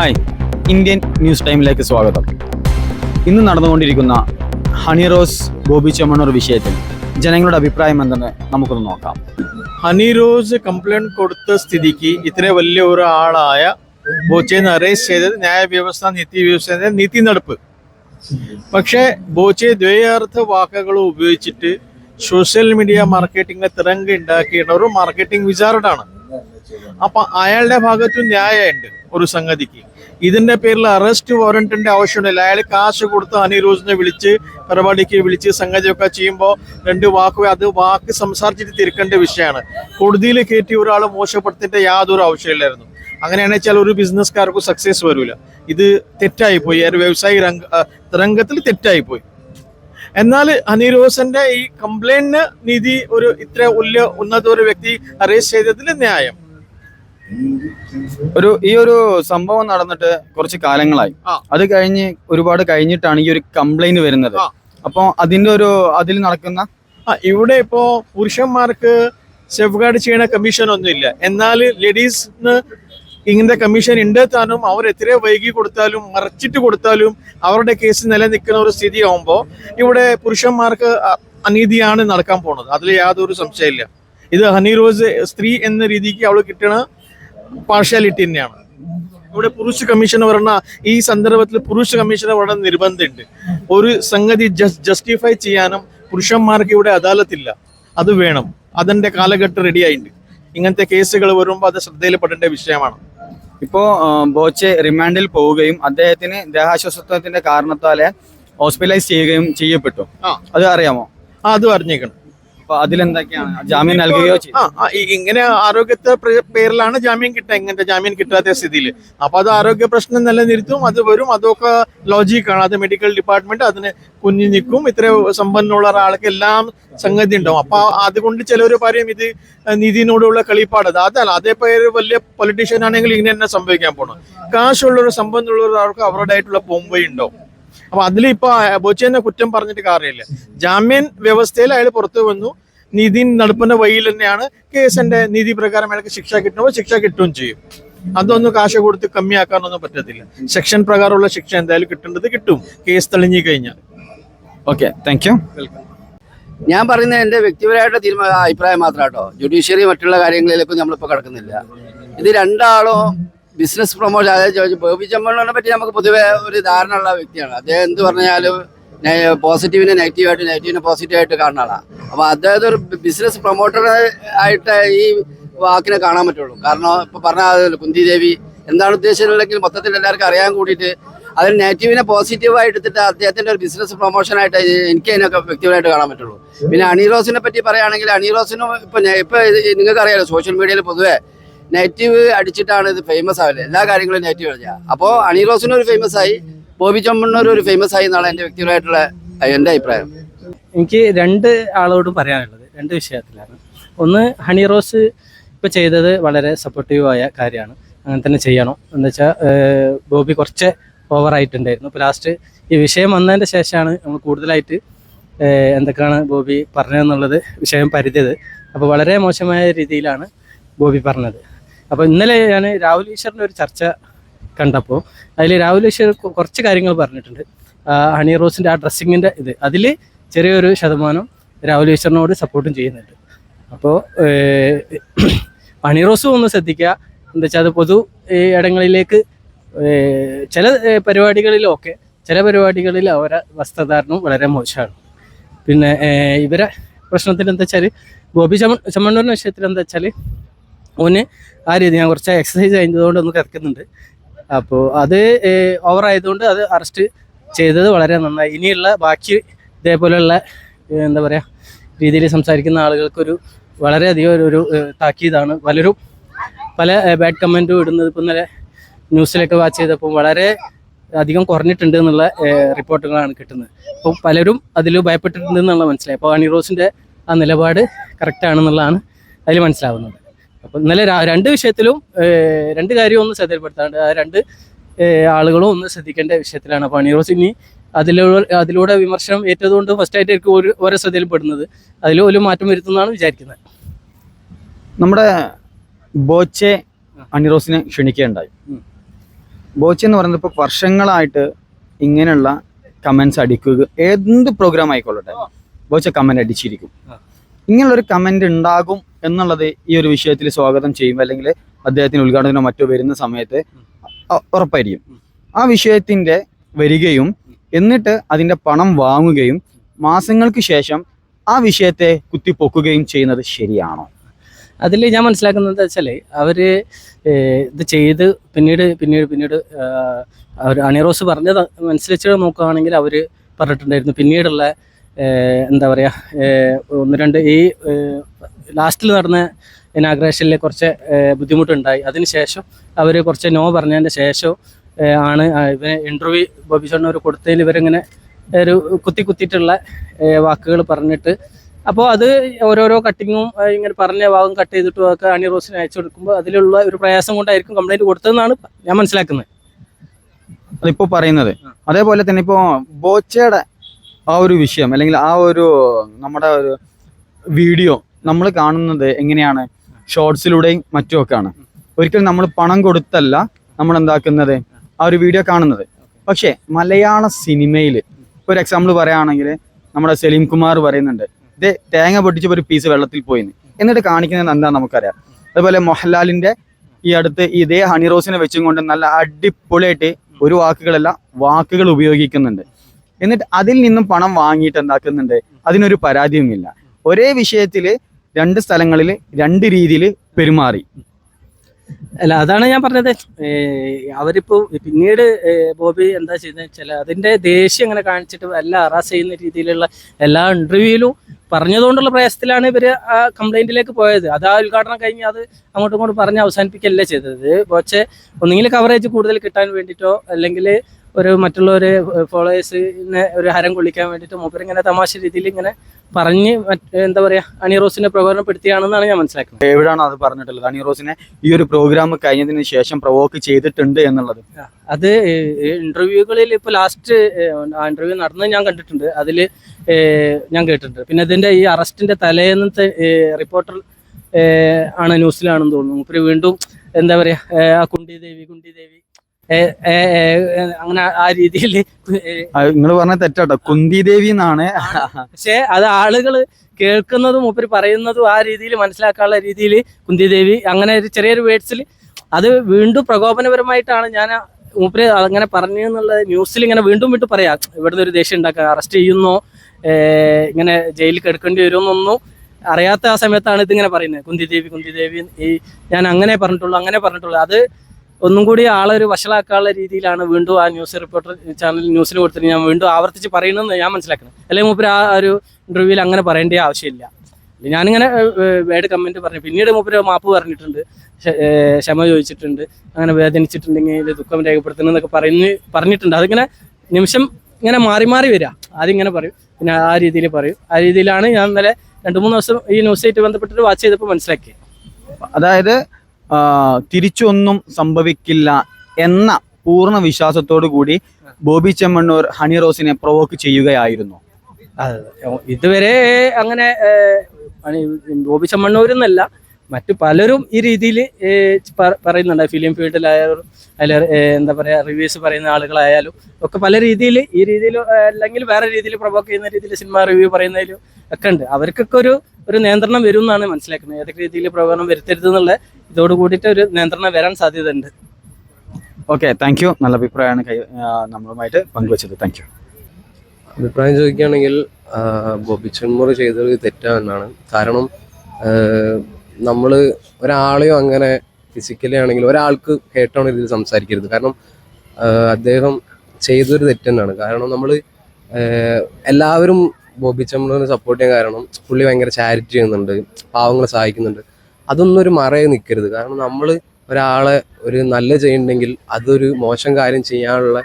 Hi. Indian news ടൈമിലേക്ക് സ്വാഗതം. ഇന്ന് നടന്നുകൊണ്ടിരിക്കുന്ന ഹണി റോസ് ബോബി ചെമ്മണ്ണൂർ വിഷയത്തിൽ ജനങ്ങളുടെ അഭിപ്രായം എന്തെന്ന് നമുക്കൊന്ന് നോക്കാം. ഹണി റോസ് കംപ്ലൈന്റ് കൊടുത്ത സ്ഥിതിക്ക് ഇത്ര വലിയ ഒരാളായ ബോച്ചെന്ന് അറേസ്റ്റ് ചെയ്തത് ന്യായവ്യവസ്ഥ നീതി വ്യവസ്ഥ നീതി നടപ്പ് പക്ഷേ ബോച്ചെ ദ്വയാർത്ഥ വാക്കുകൾ ഉപയോഗിച്ചിട്ട് സോഷ്യൽ മീഡിയ മാർക്കറ്റിംഗ് തിരങ്ക് ഉണ്ടാക്കിയിട്ട് ഒരു മാർക്കറ്റിംഗ് വിചാരടാണ്. അപ്പൊ അയാളുടെ ഭാഗത്തും ന്യായമുണ്ട് ഒരു സംഗതിക്ക്. ഇതിന്റെ പേരിൽ അറസ്റ്റ് വാറന്റിന്റെ ആവശ്യമില്ല അയാൾ കാശ് കൊടുത്ത് അനിരോജിനെ വിളിച്ച് പരിപാടിക്ക് വിളിച്ച് സംഗതിയൊക്കെ ചെയ്യുമ്പോൾ രണ്ട് വാക്ക് അത് വാക്ക് സംസാരിച്ചിട്ട് തിരുക്കേണ്ട വിഷയമാണ്. കൊടുതിയിൽ കയറ്റി ഒരാൾ മോശപ്പെടുത്തേണ്ട യാതൊരു ആവശ്യമില്ലായിരുന്നു. അങ്ങനെയാണെന്ന് വെച്ചാൽ ഒരു ബിസിനസ്സുകാർക്ക് സക്സസ് വരില്ല ഇത് തെറ്റായി പോയി ഒരു വ്യവസായ രംഗ രംഗത്തിൽ തെറ്റായി പോയി എന്നാൽ അനിരോസന്റെ ഈ കംപ്ലൈന്റിന് നീതി ഒരു ഇത്ര ഉല്യ ഉന്നത ഒരു വ്യക്തി അറേസ്റ്റ് ചെയ്തതിൽ ന്യായം. ഒരു ഈ ഒരു സംഭവം നടന്നിട്ട് കുറച്ച് കാലങ്ങളായി. അത് കഴിഞ്ഞ് ഒരുപാട് കഴിഞ്ഞിട്ടാണ് ഈ ഒരു കംപ്ലൈന്റ് വരുന്നത്. അപ്പൊ അതിന്റെ ഒരു അതിൽ നടക്കുന്ന? ഇവിടെ ഇപ്പോ പുരുഷന്മാർക്ക് സേഫ് ഗാർഡ് ചെയ്യണ കമ്മീഷൻ ഒന്നുമില്ല. എന്നാൽ ലേഡീസിന് ഇങ്ങനത്തെ കമ്മീഷൻ ഉണ്ട് താനും അവർ എത്ര വൈകി കൊടുത്താലും മറച്ചിട്ട് കൊടുത്താലും അവരുടെ കേസ് നിലനിൽക്കുന്ന ഒരു സ്ഥിതി ആവുമ്പോൾ ഇവിടെ പുരുഷന്മാർക്ക് അനീതിയാണ് നടക്കാൻ പോണത്. അതിൽ യാതൊരു സംശയമില്ല ഇത് ഹനി റോസ് സ്ത്രീ എന്ന രീതിക്ക് അവൾ കിട്ടണ പാർഷ്യാലിറ്റി തന്നെയാണ്. ഇവിടെ പുരുഷ കമ്മീഷൻ പറഞ്ഞ ഈ സന്ദർഭത്തിൽ പുരുഷ കമ്മീഷനെ പറഞ്ഞ നിർബന്ധമുണ്ട്. ഒരു സംഗതി ജസ്റ്റിഫൈ ചെയ്യാനും പുരുഷന്മാർക്ക് ഇവിടെ അദാലത്തില്ല. അത് വേണം. അതിന്റെ കാലഘട്ടം റെഡി ആയിട്ടുണ്ട്. ഇങ്ങനത്തെ കേസുകൾ വരുമ്പോൾ അത് ശ്രദ്ധയിൽപ്പെടേണ്ട വിഷയമാണ്. ഇപ്പോ ബോച്ചെ റിമാൻഡിൽ പോവുകയും അദ്ദേഹത്തിന് ദേഹാശ്വസത്വത്തിന്റെ കാരണത്താലെ ഹോസ്പിറ്റലൈസ് ചെയ്യുകയും ചെയ്യപ്പെട്ടു. അത് അറിയാമോ? അത് അറിഞ്ഞേക്കണം അപ്പൊ അതിലെന്തൊക്കെയാണ്? ജാമ്യം നൽകുകയോ ഇങ്ങനെ ആരോഗ്യത്തെ പ്ര- പേരിലാണ് ജാമ്യം കിട്ടുക ഇങ്ങനത്തെ ജാമ്യം കിട്ടാത്ത സ്ഥിതിയിൽ. അപ്പൊ അത് ആരോഗ്യ പ്രശ്നം നിലനിർത്തും അത് വരും അതൊക്കെ ലോജിക്കാണ് അത് മെഡിക്കൽ ഡിപ്പാർട്ട്മെന്റ് അതിന് കുഞ്ഞു നിൽക്കും ഇത്ര സമ്പന്നുള്ള ഒരാൾക്ക് എല്ലാം സംഗതി ഉണ്ടാവും. അപ്പൊ അതുകൊണ്ട് ചിലവർ പറയും ഇത് നീതിനോടുള്ള കളിപ്പാട്. അത് അതല്ല അതേ പേര് വലിയ പൊളിറ്റീഷ്യൻ ആണെങ്കിൽ ഇങ്ങനെ തന്നെ സംഭവിക്കാൻ പോണം. കാശുള്ള ഒരു സമ്പന്നുള്ള ഒരാൾക്ക് അവരുടേതായിട്ടുള്ള പോംവഴി ഉണ്ടാവും. അപ്പൊ അതിലിപ്പോ ഇപ്പൊ ബോച്ചെന്നെ കുറ്റം പറഞ്ഞിട്ട് കാര്യമില്ല. ജാമ്യൻ വ്യവസ്ഥയിൽ അയാൾ പുറത്തു വന്നു. നീതി നടപ്പിന്റെ വഴിയിൽ തന്നെയാണ് കേസിന്റെ നീതി പ്രകാരം അയാൾക്ക് ശിക്ഷ കിട്ടുമ്പോൾ ശിക്ഷ കിട്ടുകയും ചെയ്യും. അതൊന്നും കാശ് കൊടുത്ത് കമ്മിയാക്കാനൊന്നും പറ്റത്തില്ല. സെക്ഷൻ പ്രകാരമുള്ള ശിക്ഷ എന്തായാലും കിട്ടേണ്ടത് കിട്ടും. കേസ് തെളിഞ്ഞു കഴിഞ്ഞാൽ. ഓക്കെ താങ്ക് യു വെൽക്കം ഞാൻ പറയുന്നത് എന്റെ വ്യക്തിപരമായിട്ട് തീരുമാന അഭിപ്രായം മാത്രം കേട്ടോ ജുഡീഷ്യറി മറ്റുള്ള കാര്യങ്ങളിലേക്കും നമ്മളിപ്പോൾ കിടക്കുന്നില്ല. ഇത് രണ്ടാളും ബിസിനസ് പ്രൊമോഷൻ അതായത് ബോബി ചെമ്മണ്ണനെ പറ്റി നമുക്ക് പൊതുവേ ഒരു ധാരണ ഉള്ള വ്യക്തിയാണ്. അദ്ദേഹം എന്ത് പറഞ്ഞാലും പോസിറ്റീവിനെ നെഗറ്റീവായിട്ട് നെഗറ്റീവിനെ പോസിറ്റീവായിട്ട് കാണുന്ന ആളാണ് അപ്പോൾ അദ്ദേഹത്തെ ഒരു ബിസിനസ് പ്രൊമോട്ടർ ആയിട്ട് ഈ വാക്കിനെ കാണാൻ പറ്റുള്ളൂ. കാരണം ഇപ്പോൾ പറഞ്ഞ കുന്തി ദേവി എന്താണ് ഉദ്ദേശിച്ചിട്ടുണ്ടെങ്കിൽ മൊത്തത്തിൽ എല്ലാവർക്കും അറിയാൻ കൂടിയിട്ട് അതിന് നെഗറ്റീവിനെ പോസിറ്റീവായി എടുത്തിട്ട് അദ്ദേഹത്തിന്റെ ഒരു ബിസിനസ് പ്രൊമോഷനായിട്ട് എനിക്ക് അതിനൊക്കെ വ്യക്തിപരമായിട്ട് കാണാൻ പറ്റുള്ളൂ. പിന്നെ അണിറോസിനെ പറ്റി പറയുകയാണെങ്കിൽ അണിറോസിനും ഇപ്പൊ ഇപ്പം ഇപ്പൊ നിങ്ങൾക്ക് അറിയാലോ സോഷ്യൽ മീഡിയയിൽ പൊതുവെ നെഗറ്റീവ് അടിച്ചിട്ടാണ് ഇത് ഫേമസ് ആവില്ല എല്ലാ കാര്യങ്ങളും നെഗറ്റീവ് അടിച്ചാൽ അപ്പോൾ അണീറോസിനും ഒരു ഫേമസ് ആയി ബോബി ചമ്മണ്ണൂർ ഒരു ഫേമസ് ആയി എന്നാണ് എന്റെ വ്യക്തിപരമായിട്ടുള്ള എന്റെ അഭിപ്രായം. എനിക്ക് രണ്ട് ആളോടും പറയാനുള്ളത് രണ്ട് വിഷയത്തിലാണ്. ഒന്ന് ഹണി റോസ് ഇപ്പോൾ ചെയ്തത് വളരെ സപ്പോർട്ടീവായ കാര്യമാണ്. അങ്ങനെ തന്നെ ചെയ്യണം. എന്ന് വെച്ചാൽ ബോബി കുറച്ച് ഓവറായിട്ടുണ്ടായിരുന്നു ഇപ്പോൾ ലാസ്റ്റ് ഈ വിഷയം വന്നതിന്റെ ശേഷമാണ് നമ്മൾ കൂടുതലായിട്ട് എന്തൊക്കെയാണ് ബോബി പറഞ്ഞതെന്നുള്ളത് വിഷയം പരിധിയത്. അപ്പോൾ വളരെ മോശമായ രീതിയിലാണ് ബോബി പറഞ്ഞത്. അപ്പോൾ ഇന്നലെ ഞാൻ രാഹുൽ ഈശ്വറിന്റെ ഒരു ചർച്ച കണ്ടപ്പോൾ അതിൽ രാഹുൽ ഈശ്വർ കുറച്ച് കാര്യങ്ങൾ പറഞ്ഞിട്ടുണ്ട്. ഹണി റോസിന്റെ ആ ഡ്രസ്സിങ്ങിന്റെ ഇത്. അതിൽ ചെറിയൊരു ശതമാനം രാഹുൽ ഈശ്വറിനോട് സപ്പോർട്ടും ചെയ്യുന്നുണ്ട്. അപ്പോൾ ഹണി റോസും ഒന്ന് ശ്രദ്ധിക്കുക എന്താ വെച്ചാൽ അത് പൊതു ഇടങ്ങളിലേക്ക് ചില പരിപാടികളിലൊക്കെ ചില പരിപാടികളിൽ അവരെ വസ്ത്രധാരണം വളരെ മോശമാണ്. പിന്നെ ഇവരെ പ്രശ്നത്തിൽ എന്താ വെച്ചാൽ ബോബി ചമ ചമ്മണ്ണൂരിന്റെ വിഷയത്തിൽ എന്താ വെച്ചാൽ ഓന് ആ രീതി ഞാൻ കുറച്ച് എക്സസൈസ് കഴിഞ്ഞതുകൊണ്ട് ഒന്ന് കിടക്കുന്നുണ്ട്. അപ്പോൾ അത് ഓവർ ആയതുകൊണ്ട് അത് അറസ്റ്റ് ചെയ്തത് വളരെ നന്നായി. ഇനിയുള്ള ബാക്കി ഇതേപോലെയുള്ള എന്താ പറയുക രീതിയിൽ സംസാരിക്കുന്ന ആളുകൾക്കൊരു വളരെയധികം ഒരു- ഒരു താക്കീതാണ്. പലരും പല ബാഡ് കമന്റും ഇടുന്നത് ഇപ്പം ഇന്നലെ ന്യൂസിലൊക്കെ വാച്ച് ചെയ്തപ്പോൾ വളരെ അധികം കുറഞ്ഞിട്ടുണ്ട് എന്നുള്ള റിപ്പോർട്ടുകളാണ് കിട്ടുന്നത്. അപ്പോൾ പലരും അതിൽ ഭയപ്പെട്ടിട്ടുണ്ട് എന്നുള്ള മനസ്സിലായി. അപ്പോൾ അണി റോസിന്റെ ആ നിലപാട് കറക്റ്റാണെന്നുള്ളതാണ് അതിൽ മനസ്സിലാവുന്നത്. അപ്പോൾ ഇന്നലെ രണ്ട് വിഷയത്തിലും രണ്ട് കാര്യവും ഒന്ന് ശ്രദ്ധയിൽപ്പെടുത്താണ്ട് ആ രണ്ട് ആളുകളും ഒന്ന് ശ്രദ്ധിക്കേണ്ട വിഷയത്തിലാണ് അപ്പോൾ അണിറോസ് ഇനി അതിലൂടെ അതിലൂടെ വിമർശനം ഏറ്റതുകൊണ്ട് ഫസ്റ്റ് ആയിട്ടായിരിക്കും ഒരു ഓരോ ശ്രദ്ധയിൽപ്പെടുന്നത്. അതിൽ ഒരു മാറ്റം വരുത്തുന്നതാണ് വിചാരിക്കുന്നത്. നമ്മുടെ ബോച്ചെ അണിറോസിനെ ക്ഷണിക്കുകയുണ്ടായി. ബോച്ചെ എന്ന് പറയുന്നത് ഇപ്പോൾ വർഷങ്ങളായിട്ട് ഇങ്ങനെയുള്ള കമൻസ് അടിക്കുക എന്ത് പ്രോഗ്രാം ആയിക്കൊള്ളട്ടെ ബോച്ച കമന്റ് അടിച്ചിരിക്കും. ആ. കമന്റ് ഉണ്ടാകും എന്നുള്ളത് ഈ ഒരു വിഷയത്തിൽ സ്വാഗതം ചെയ്യും. അല്ലെങ്കിൽ അദ്ദേഹത്തിന് ഉദ്ഘാടനത്തിനോ മറ്റോ വരുന്ന സമയത്ത് ഉറപ്പായിരിക്കും. ആ വിഷയത്തിന്റെ വരികയും എന്നിട്ട് അതിന്റെ പണം വാങ്ങുകയും മാസങ്ങൾക്ക് ശേഷം ആ വിഷയത്തെ കുത്തിപ്പൊക്കുകയും ചെയ്യുന്നത് ശരിയാണോ? അതിൽ ഞാൻ മനസ്സിലാക്കുന്നത് വെച്ചാൽ അവർ ഇത് ചെയ്ത് പിന്നീട് പിന്നീട് പിന്നീട് അവർ അണിറോസ് പറഞ്ഞത് മനസ്സിലെച്ച് നോക്കുകയാണെങ്കിൽ അവർ പറഞ്ഞിട്ടുണ്ടായിരുന്നു. പിന്നീടുള്ള എന്താ പറയുക ഒന്ന് രണ്ട് ഈ ലാസ്റ്റിൽ നടന്ന ഇനാഗ്രേഷനിൽ കുറച്ച് ബുദ്ധിമുട്ടുണ്ടായി. അതിനുശേഷം അവർ കുറച്ച് നോ പറഞ്ഞതിന്റെ ശേഷം ആണ് ഇവനെ ഇന്റർവ്യൂ ബോബി ഷണ്ണൂർ കൊടുത്തതിൽ ഇവരിങ്ങനെ ഒരു കുത്തി കുത്തിയിട്ടുള്ള വാക്കുകൾ പറഞ്ഞിട്ട് അപ്പോൾ അത് ഓരോരോ കട്ടിങ്ങും ഇങ്ങനെ പറഞ്ഞ ഭാഗം കട്ട് ചെയ്തിട്ടും ഒക്കെ അണി റോസിന് അയച്ചു കൊടുക്കുമ്പോൾ അതിലുള്ള ഒരു പ്രയാസം കൊണ്ടായിരിക്കും കംപ്ലൈന്റ് കൊടുത്തതെന്നാണ് ഞാൻ മനസ്സിലാക്കുന്നത്. അതിപ്പോൾ പറയുന്നത്. അതേപോലെ തന്നെ ഇപ്പോൾ ബോച്ചയുടെ ആ ഒരു വിഷയം അല്ലെങ്കിൽ ആ ഒരു നമ്മുടെ ഒരു വീഡിയോ നമ്മൾ കാണുന്നത് എങ്ങനെയാണ്? ഷോർട്സിലൂടെയും മറ്റുമൊക്കെയാണ്. ഒരിക്കലും നമ്മൾ പണം കൊടുത്തല്ല നമ്മൾ എന്താക്കുന്നത്? ആ ഒരു വീഡിയോ കാണുന്നത്. പക്ഷേ മലയാള സിനിമയിൽ ഒരു എക്സാമ്പിൾ പറയുകയാണെങ്കിൽ നമ്മുടെ സലീം കുമാർ പറയുന്നുണ്ട് ഇത് തേങ്ങ പൊട്ടിച്ചപ്പോൾ ഒരു പീസ് വെള്ളത്തിൽ പോയിന്ന് എന്നിട്ട് കാണിക്കുന്നത് എന്താ നമുക്കറിയാം. അതുപോലെ മോഹൻലാലിന്റെ ഈ അടുത്ത് ഇതേ ഹണി റോസിനെ വെച്ചും കൊണ്ട് നല്ല അടിപൊളിയായിട്ട് ഒരു വാക്കുകളല്ല വാക്കുകൾ ഉപയോഗിക്കുന്നുണ്ട്. എന്നിട്ട് അതിൽ നിന്നും പണം വാങ്ങിയിട്ട് എന്താക്കുന്നുണ്ട്? അതിനൊരു പരാതിയുമില്ല. ഒരേ വിഷയത്തിൽ രണ്ട് സ്ഥലങ്ങളിൽ രണ്ട് രീതിയിൽ പെരുമാറി. അല്ല അതാണ് ഞാൻ പറഞ്ഞത്. അവരിപ്പോ പിന്നീട് ബോബി എന്താ ചെയ്യുന്നത് വെച്ചാൽ അതിന്റെ ദേഷ്യം ഇങ്ങനെ കാണിച്ചിട്ട് എല്ലാം അറാസ് ചെയ്യുന്ന രീതിയിലുള്ള എല്ലാ ഇന്റർവ്യൂവിലും പറഞ്ഞതുകൊണ്ടുള്ള പ്രയാസത്തിലാണ് ഇവർ ആ കംപ്ലൈന്റിലേക്ക് പോയത്. അത് ആ ഉദ്ഘാടനം കഴിഞ്ഞ് അത് അങ്ങോട്ടും ഇങ്ങോട്ടും പറഞ്ഞ് അവസാനിപ്പിക്കല്ലേ ചെയ്തത്. പക്ഷേ ഒന്നുകിൽ കവറേജ് കൂടുതൽ കിട്ടാൻ വേണ്ടിയിട്ടോ അല്ലെങ്കിൽ ഒരു മറ്റുള്ളവര് ഫോളോവേഴ്സിനെ ഒരു ഹരം കൊള്ളിക്കാൻ വേണ്ടിയിട്ട് മൂപ്പരിങ്ങനെ തമാശ രീതിയിൽ ഇങ്ങനെ പറഞ്ഞ് എന്താ പറയാ അണിറോസിനെ പ്രകോപനപ്പെടുത്തിയാണെന്നാണ് ഞാൻ മനസ്സിലാക്കുന്നത്. എവിടെയാണ് അത് പറഞ്ഞിട്ടുള്ളത്? അനിറോസിനെ റോസിനെ ഈ ഒരു പ്രോഗ്രാം കഴിഞ്ഞതിന് ശേഷം പ്രവോക്ക് ചെയ്തിട്ടുണ്ട് എന്നുള്ളത്. അത് ഇന്റർവ്യൂകളിൽ ഇപ്പൊ ലാസ്റ്റ് ഇന്റർവ്യൂ നടന്നത് ഞാൻ കണ്ടിട്ടുണ്ട്. അതിൽ ഞാൻ കേട്ടിട്ടുണ്ട്. പിന്നെ ഇതിന്റെ ഈ അറസ്റ്റിന്റെ തലേന്നത്തെ റിപ്പോർട്ടർ ആണ് ന്യൂസിലാണെന്ന് തോന്നുന്നു. മൂപ്പര് വീണ്ടും എന്താ പറയാ ആ കുണ്ടി ദേവി കുണ്ടി ദേവി അങ്ങനെ ആ രീതിയിൽ നിങ്ങൾ പറഞ്ഞ തെറ്റാട്ടോ. കുന്തി ദേവി എന്നാണ് പക്ഷെ അത് ആളുകൾ കേൾക്കുന്നതും മൂപ്പര് പറയുന്നതും ആ രീതിയിൽ മനസ്സിലാക്കാനുള്ള രീതിയിൽ കുന്തി ദേവി അങ്ങനെ ഒരു ചെറിയൊരു വേർഡ്സിൽ അത് വീണ്ടും പ്രകോപനപരമായിട്ടാണ് ഞാൻ മൂപ്പര് അങ്ങനെ പറഞ്ഞു എന്നുള്ള ന്യൂസിൽ ഇങ്ങനെ വീണ്ടും വീണ്ടും പറയാം. ഇവിടുന്ന് ഒരു ദേഷ്യം ഉണ്ടാക്കുക. അറസ്റ്റ് ചെയ്യുന്നു. ഇങ്ങനെ ജയിലിൽ കിടക്കേണ്ടി വരുമെന്നൊന്നും അറിയാത്ത ആ സമയത്താണ് ഇതിങ്ങനെ പറയുന്നത്. കുന്തി ദേവി കുന്തി ദേവി ഈ ഞാൻ അങ്ങനെ പറഞ്ഞിട്ടുള്ളൂ അങ്ങനെ പറഞ്ഞിട്ടുള്ളൂ. അത് ഒന്നും കൂടി ആളെ ഒരു വഷളാക്കാനുള്ള രീതിയിലാണ് വീണ്ടും ആ ന്യൂസ് റിപ്പോർട്ടർ ചാനൽ ന്യൂസിൽ കൊടുത്തിട്ട് ഞാൻ വീണ്ടും ആവർത്തിച്ച് പറയണമെന്ന് ഞാൻ മനസ്സിലാക്കണം. അല്ലെങ്കിൽ മൂപ്പര് ആ ഒരു ഇന്റർവ്യൂവിൽ അങ്ങനെ പറയേണ്ട ആവശ്യമില്ല. ഞാനിങ്ങനെ വേഡ് കമന്റ് പറഞ്ഞു. പിന്നീട് മൂപ്പര് മാപ്പ് പറഞ്ഞിട്ടുണ്ട്. ക്ഷമ ചോദിച്ചിട്ടുണ്ട്. അങ്ങനെ വേദനിച്ചിട്ടുണ്ടെങ്കിൽ ദുഃഖം രേഖപ്പെടുത്തണം എന്നൊക്കെ പറഞ്ഞ് പറഞ്ഞിട്ടുണ്ട്. അതിങ്ങനെ നിമിഷം ഇങ്ങനെ മാറി മാറി വരിക ആദ്യം ഇങ്ങനെ പറയും. പിന്നെ ആ രീതിയിൽ പറയും. ആ രീതിയിലാണ് ഞാൻ ഇന്നലെ രണ്ട് മൂന്ന് ദിവസം ഈ ന്യൂസായിട്ട് ബന്ധപ്പെട്ടിട്ട് വാച്ച് ചെയ്തപ്പോൾ മനസ്സിലാക്കിയത് അതായത് തിരിച്ചൊന്നും സംഭവിക്കില്ല എന്ന പൂർണ വിശ്വാസത്തോടു കൂടി ബോബി ചെമ്മണ്ണൂർ ഹണി റോസിനെ പ്രൊവോക്ക് ചെയ്യുകയായിരുന്നു. ഇതുവരെ അങ്ങനെ ബോബി ചെമ്മണ്ണൂർ എന്നല്ല മറ്റു പലരും ഈ രീതിയിൽ പറയുന്നുണ്ട്. ഫിലിം ഫീൽഡിലായാലും അതിൽ എന്താ പറയുക റിവ്യൂസ് പറയുന്ന ആളുകളായാലും ഒക്കെ പല രീതിയിൽ ഈ രീതിയിൽ അല്ലെങ്കിൽ വേറെ രീതിയിൽ പ്രൊവോക്ക് ചെയ്യുന്ന രീതിയിൽ സിനിമ റിവ്യൂ പറയുന്നതിലും ഒക്കെ ഉണ്ട്. അവർക്കൊക്കെ ഒരു ഒരു നിയന്ത്രണം വരും എന്നാണ് മനസ്സിലാക്കുന്നത്. ഏതൊക്കെ രീതിയിൽ പ്രകടനം വരുത്തരുത് എന്നുള്ള ഇതോട് കൂടിയിട്ട് ഒരു നിയന്ത്രണം വരാൻ സാധ്യത ഉണ്ട് ഓക്കെ താങ്ക് യു നല്ല അഭിപ്രായമാണ് കൈ നമ്മളുമായിട്ട് പങ്കുവച്ചത്. താങ്ക് യു അഭിപ്രായം ചോദിക്കുകയാണെങ്കിൽ ആ, ചെയ്തൊരു ചെമ്മൂർ ചെയ്തത് തെറ്റാണെന്നാണ്. കാരണം നമ്മൾ ഒരാളെയോ അങ്ങനെ ഫിസിക്കലി ആണെങ്കിൽ ഒരാൾക്ക് കേട്ടാണ് ഇതിൽ സംസാരിക്കരുത്. കാരണം അദ്ദേഹം ചെയ്തൊരു തെറ്റെന്നാണ്. കാരണം നമ്മൾ എല്ലാവരും ബോബി ചെമ്മൂറിനെ സപ്പോർട്ട് ചെയ്യാൻ കാരണം പുള്ളി ഭയങ്കര ചാരിറ്റി ചെയ്യുന്നുണ്ട് പാവങ്ങളെ സഹായിക്കുന്നുണ്ട്. അതൊന്നും ഒരു മറയെ നിൽക്കരുത് കാരണം നമ്മൾ ഒരാളെ ഒരു നല്ല ചെയ്യുന്നുണ്ടെങ്കിൽ അതൊരു മോശം കാര്യം ചെയ്യാനുള്ള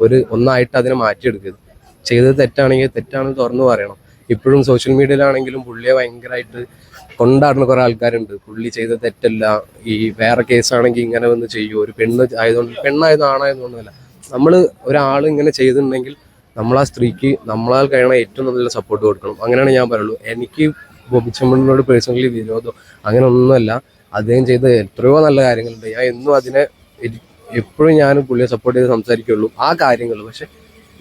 ഒരു ഒന്നായിട്ട് അതിനെ മാറ്റിയെടുക്കരുത്. ചെയ്തത് തെറ്റാണെങ്കിൽ തെറ്റാണെന്ന് തുറന്നു പറയണം. ഇപ്പോഴും സോഷ്യൽ മീഡിയയിലാണെങ്കിലും പുള്ളിയെ ഭയങ്കരമായിട്ട് കൊണ്ടാടുന്ന കുറെ ആൾക്കാരുണ്ട്. പുള്ളി ചെയ്ത തെറ്റല്ല. ഈ വേറെ കേസാണെങ്കിൽ ഇങ്ങനെ വന്ന് ചെയ്യൂ. ഒരു പെണ്ണ് ആയതുകൊണ്ട് പെണ്ണായതോ ആണായതുകൊണ്ടല്ല നമ്മൾ ഒരാൾ ഇങ്ങനെ ചെയ്തിട്ടുണ്ടെങ്കിൽ നമ്മൾ ആ സ്ത്രീക്ക് നമ്മളാൽ കഴിയണ ഏറ്റവും നല്ല സപ്പോർട്ട് കൊടുക്കണം. അങ്ങനെയാണ് ഞാൻ പറയുള്ളൂ. എനിക്ക് ബോബിച്ചമ്മനോട് പേഴ്സണലി വിരോധം അങ്ങനെ ഒന്നുമല്ല. അദ്ദേഹം ചെയ്ത എത്രയോ നല്ല കാര്യങ്ങളുണ്ട്. ഞാൻ എന്നും അതിനെ എപ്പോഴും ഞാൻ പുള്ളിയെ സപ്പോർട്ട് ചെയ്ത് സംസാരിക്കുള്ളൂ ആ കാര്യങ്ങൾ. പക്ഷെ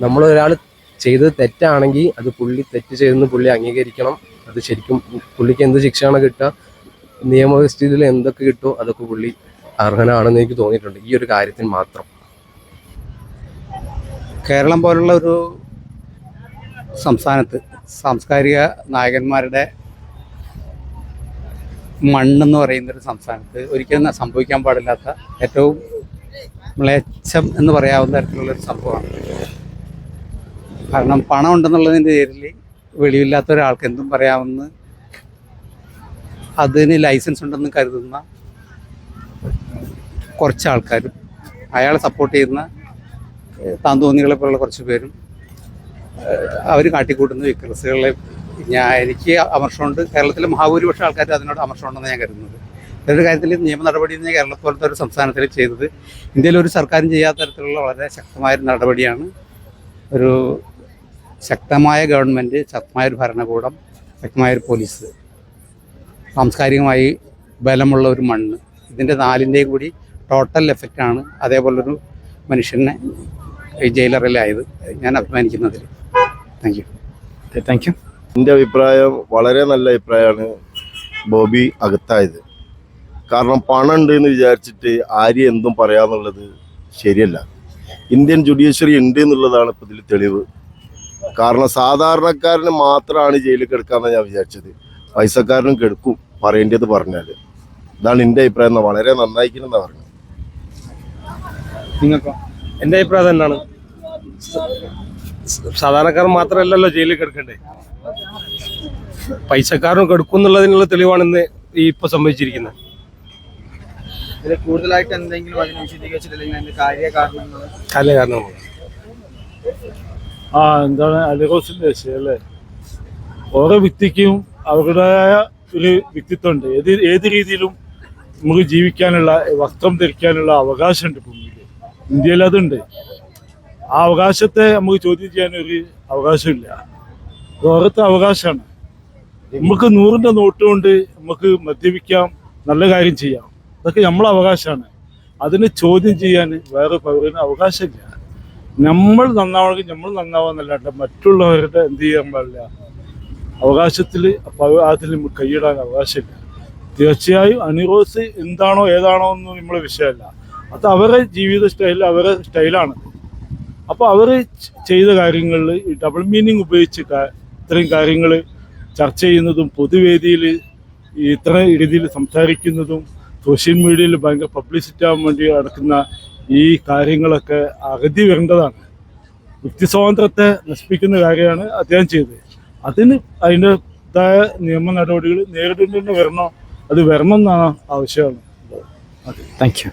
നമ്മൾ ഒരാൾ ചെയ്തത് തെറ്റാണെങ്കിൽ അത് പുള്ളി തെറ്റ് ചെയ്തെന്ന് പുള്ളി അംഗീകരിക്കണം. അത് ശരിക്കും പുള്ളിക്ക് എന്ത് ശിക്ഷയാണ് കിട്ടുക നിയമവ്യവസ്ഥയിൽ എന്തൊക്കെ കിട്ടുമോ അതൊക്കെ പുള്ളി അർഹനാണെന്ന് എനിക്ക് തോന്നിയിട്ടുണ്ട്. ഈ ഒരു കാര്യത്തിന് മാത്രം. കേരളം പോലുള്ള ഒരു സംസ്ഥാനത്ത് സാംസ്കാരിക നായകന്മാരുടെ മണ്ണെന്ന് പറയുന്ന ഒരു സംസ്ഥാനത്ത് ഒരിക്കലും സംഭവിക്കാൻ പാടില്ലാത്ത ഏറ്റവും മ്ലേച്ഛം എന്ന് പറയാവുന്ന തരത്തിലുള്ള ഒരു സംഭവമാണ്. കാരണം പണം ഉണ്ടെന്നുള്ളതിന്റെ പേരിൽ വെളിവില്ലാത്ത ഒരാൾക്ക് എന്തും പറയാമെന്ന് അതിന് ലൈസൻസ് ഉണ്ടെന്ന് കരുതുന്ന കുറച്ച് ആൾക്കാരും അയാളെ സപ്പോർട്ട് ചെയ്യുന്ന താന്തോന്നികളെ പോലുള്ള കുറച്ച് പേരും അവർ കാട്ടിക്കൂട്ടുന്ന വിക്രസുകളെ ഞാൻ എനിക്ക് അമർഷമുണ്ട്. കേരളത്തിലെ മഹാഭൂരിപക്ഷം ആൾക്കാർ അതിനോട് അമർഷമുണ്ടെന്ന് ഞാൻ കരുതുന്നത്. ഒരു കാര്യത്തിൽ നിയമ നടപടി എന്ന് കേരള പോലത്തെ ഒരു സംസ്ഥാനത്തിൽ ചെയ്തത് ഇന്ത്യയിൽ ഒരു സർക്കാരും ചെയ്യാത്ത തരത്തിലുള്ള വളരെ ശക്തമായ ഒരു നടപടിയാണ്. ഒരു ശക്തമായ ഗവൺമെന്റ് ശക്തമായ ഒരു ഭരണകൂടം ശക്തമായ ഒരു പോലീസ് സാംസ്കാരികമായി ബലമുള്ള ഒരു മണ്ണ്. ഇതിന്റെ നാലിന്റെയും കൂടി ടോട്ടൽ എഫക്റ്റാണ് അതേപോലൊരു മനുഷ്യനെ ജയിലറിലായത്. ഞാൻ അഭിമാനിക്കുന്നതിൽ. താങ്ക് യു താങ്ക് യു എന്റെ അഭിപ്രായം വളരെ നല്ല അഭിപ്രായമാണ് ബോബി അകത്തായത്. കാരണം പണം എന്ന് വിചാരിച്ചിട്ട് ആര്യ എന്തും പറയാന്നുള്ളത് ശരിയല്ല. ഇന്ത്യൻ ജുഡീഷ്യറി ഉണ്ട് എന്നുള്ളതാണ് ഇപ്പോൾ ഇതിൽ തെളിവ്. കാരണം സാധാരണക്കാരന് മാത്രമാണ് ജയിലിൽ കിടക്കാമെന്ന് ഞാൻ വിചാരിച്ചത്. പൈസക്കാരനും കെടുക്കും പറയേണ്ടത് പറഞ്ഞാൽ ഇതാണ് എന്റെ അഭിപ്രായം. വളരെ നന്നായിരിക്കണമെന്നാ പറഞ്ഞത്. നിങ്ങൾക്കോ എന്റെ അഭിപ്രായം തന്നെയാണ് സാധാരണക്കാർ മാത്രമല്ലല്ലോ ജയിലിൽ കിടക്കണ്ടേ പൈസക്കാരും കെടുക്കും എന്നുള്ളതിനുള്ള തെളിവാണ് ഇന്ന് ഈ ഇപ്പൊ സംഭവിച്ചിരിക്കുന്നത്. ഇതിൽ കൂടുതലായിട്ട് എന്തെങ്കിലും അതിനെ വിശദീകരിച്ചിട്ടില്ലെങ്കിൽ അതിന്റെ കാര്യ കാരണങ്ങൾ കാല കാരണമാണ് ആ എന്താണ് അലിറോസിന്റെ വിഷയം ഓരോ വ്യക്തിക്കും അവരുടേതായ ഒരു വ്യക്തിത്വമുണ്ട്. ഏത് ഏത് രീതിയിലും നമുക്ക് ജീവിക്കാനുള്ള വസ്ത്രം ധരിക്കാനുള്ള അവകാശമുണ്ട് ഭൂമിയിൽ. ഇന്ത്യയിൽ അതുണ്ട്. ആ അവകാശത്തെ നമുക്ക് ചോദ്യം ചെയ്യാൻ ഒരു അവകാശമില്ല. അത് അവകാശമാണ്. നമുക്ക് നൂറിന്റെ നോട്ട് കൊണ്ട് നമുക്ക് മദ്യപിക്കാം നല്ല കാര്യം ചെയ്യാം. അതൊക്കെ നമ്മളെ അവകാശമാണ്. അതിനെ ചോദ്യം ചെയ്യാൻ വേറെ പൗരന് അവകാശമില്ല. നമ്മൾ നന്നാവണമെങ്കിൽ നമ്മൾ നന്നാവാന്നല്ലാണ്ട് മറ്റുള്ളവരുടെ എന്ത് ചെയ്യാൻ പാടില്ല. അവകാശത്തിൽ അതിൽ കൈയിടാൻ അവകാശമില്ല. തീർച്ചയായും അനിറോസ് എന്താണോ ഏതാണോ എന്ന് നമ്മളെ വിഷയമല്ല. അത് അവരുടെ ജീവിത സ്റ്റൈൽ അവരുടെ സ്റ്റൈലാണ്. അപ്പോൾ അവർ ചെയ്ത കാര്യങ്ങളിൽ ഡബിൾ മീനിങ് ഉപയോഗിച്ച് ഇത്രയും കാര്യങ്ങൾ ചർച്ച ചെയ്യുന്നതും പൊതുവേദിയിൽ ഇത്ര രീതിയിൽ സംസാരിക്കുന്നതും സോഷ്യൽ മീഡിയയിൽ ഭയങ്കര പബ്ലിസിറ്റി ആവാൻ വേണ്ടി നടക്കുന്ന ഈ കാര്യങ്ങളൊക്കെ അകതി വരേണ്ടതാണ്. വ്യക്തി സ്വാതന്ത്ര്യത്തെ നശിപ്പിക്കുന്ന കാര്യമാണ് അദ്ദേഹം ചെയ്തത്. അതിന് അതിന്റെതായ നിയമ നടപടികൾ നേരിടേണ്ടി വരണോ അത് വരണം എന്നാണ് ആവശ്യമാണ് താങ്ക് യു